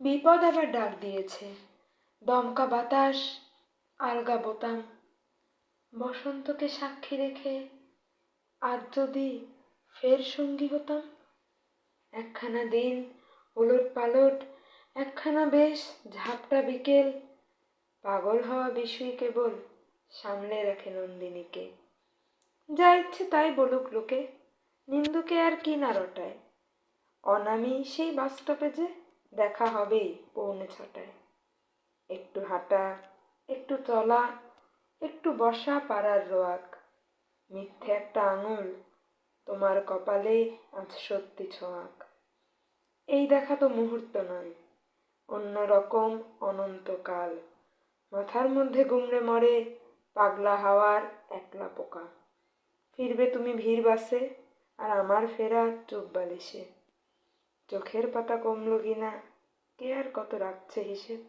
বিপদ আবার ডাক দিয়েছে। দমকা বাতাস, আলগা বোতাম। বসন্তকে সাক্ষী রেখে আর যদি ফের সঙ্গী হতাম? একখানা দিন ওলট পালট, একখানা বেশ, ঝাপটা বিকেল। পাগল হওয়া বিষয় কেবল সামলে রাখে নন্দিনীকে। যা ইচ্ছে তাই বলুক লোকে, নিন্দুকে আর কি না রটায়? অনামি সেই বাস স্টপেজে দেখা হবেই পৌনে ছটায়। একটু হাঁটা, একটু চলা, একটু বসা পাড়ার রোয়াক। মিথ্যে একটা আঙুল তোমার কপালে আজ সত্যি ছোঁয়াক। এই দেখা তো মুহূর্ত নয়, অন্য রকম অনন্তকাল। মাথার মধ্যে গুমড়ে মরে পাগলা হাওয়ার একলা পোকা। ফিরবে তুমি ভিড় বাসে, আর আমার ফেরা চোখ বালিশে। চোখের পাতা কমলো কিনা? কে আর কত রাখছে হিসেব?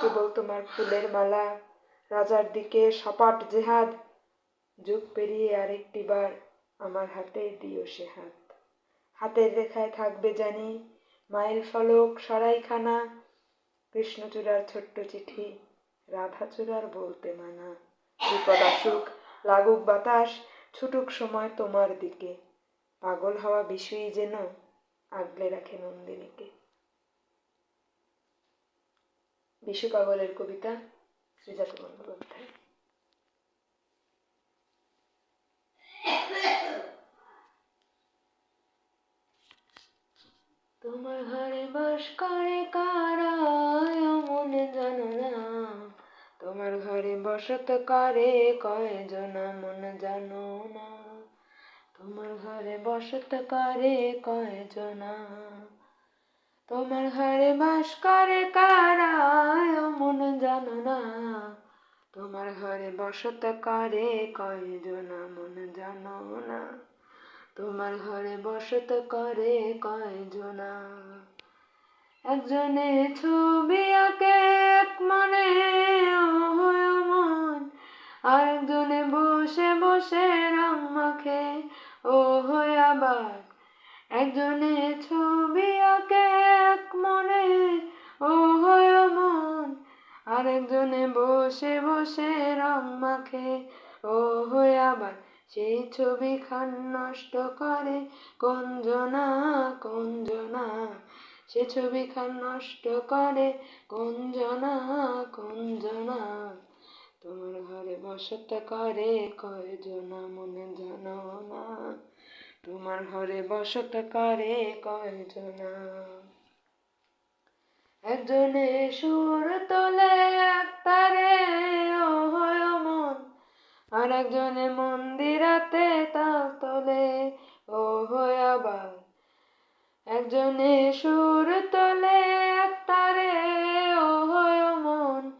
কেবল তোমার ফুলের মালা, রাজার দিকে সপাট জেহাদ। যুগ পেরিয়ে আরেকটি বার আমার হাতে দিও সে হাত। হাতের রেখায় থাকবে জানি মাইল ফলক সরাইখানা। কৃষ্ণচূড়ার ছোট্ট চিঠি রাধাচূড়ার বলতে মানা। বিপদ আসুক, লাগুক বাতাস, ছুটুক সময় তোমার দিকে। পাগল হওয়া বিষয়ই যেন আগলে রাখে নন্দিনীকে। বিশু পাগলের কবিতা শ্রীজাত বন্দ্যোপাধ্যায়। তোমার ঘরে বাস করে কারা মন জানো না তোমার ঘরে বসত করে কয়জন মন জানো না তোমার ঘরে বসত করে কয়জনা? তোমার ঘরে বাস করে কারা? মন জানো না। তোমার ঘরে বসত করে কয়জনা? মন জানো না। তোমার ঘরে বসত করে কয়জনা? একজনে ছবি একজনে ছবি আঁকে, এক মনে ও হয় মন। আরেকজনে বসে বসে রং মাখে ও হয় আবার। সেই ছবি খান নষ্ট করে কঞ্জনা কঞ্জনা সে ছবি খান নষ্ট করে কঞ্জনা কঞ্জনা তোমার ঘরে বসত করে কয়জনা, মনে জানো না। তোমার ঘরে বসত করে কয়জনা? একজনে সুর তোলে, একতারে ও মন, আর একজনে মন্দিরাতে তাল তোলে ও হয় আবার। একজনে সুর তোলে, একতারে ও হয় মন,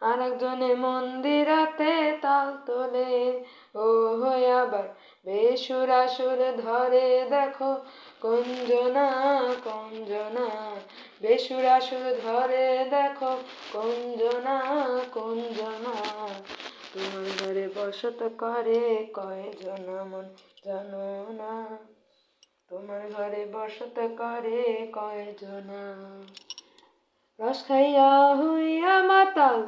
আর একজনে মন্দিরাতে তাল তোলে ও হয় আবার। বেসুরাসুর ধরে দেখো, কঞ্জনা কঞ্জনা। বেসুরাসুর ধরে দেখো, কঞ্জনা কঞ্জনা। তোমার ঘরে বসত করে কয়জন মন জানো না? তোমার ঘরে বসত করে কয়জনা? রস খাইয়া হইয়া মাতাল,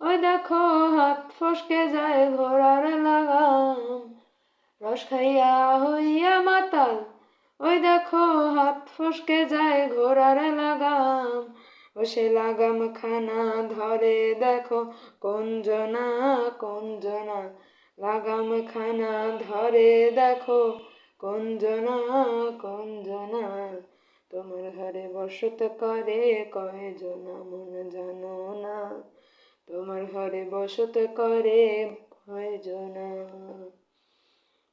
ওই দেখো হাত ফসকে যায় ঘোড়ার লাগাম। রস খাইয়া হইয়া মাতাল, ওই দেখো হাত ফসকে যায় ঘোড়ার লাগাম। ও সে লাগাম খানা ধরে দেখো কঞ্জনা কঞ্জনা। লাগাম খানা ধরে দেখো কঞ্জনা কঞ্জনা। তোমার ঘরে বসত করে কয়জনা মন জানো না। তোমার ঘরে বসত করে কয়জনা।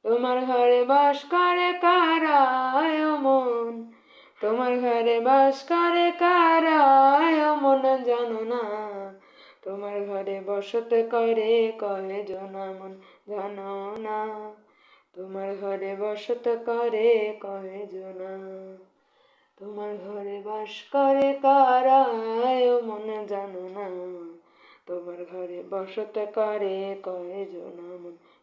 তোমার ঘরে বাস করে কারায় মন তোমার ঘরে বাস করে কারায় মন জানো না। তোমার ঘরে বসত করে কয়জনা মন জানো না। তোমার ঘরে বসত করে কয়জনা? তোমার ঘরে বাস করে কারায় মন জানো না। তোমার ঘরে বসত করে কয়জনা মন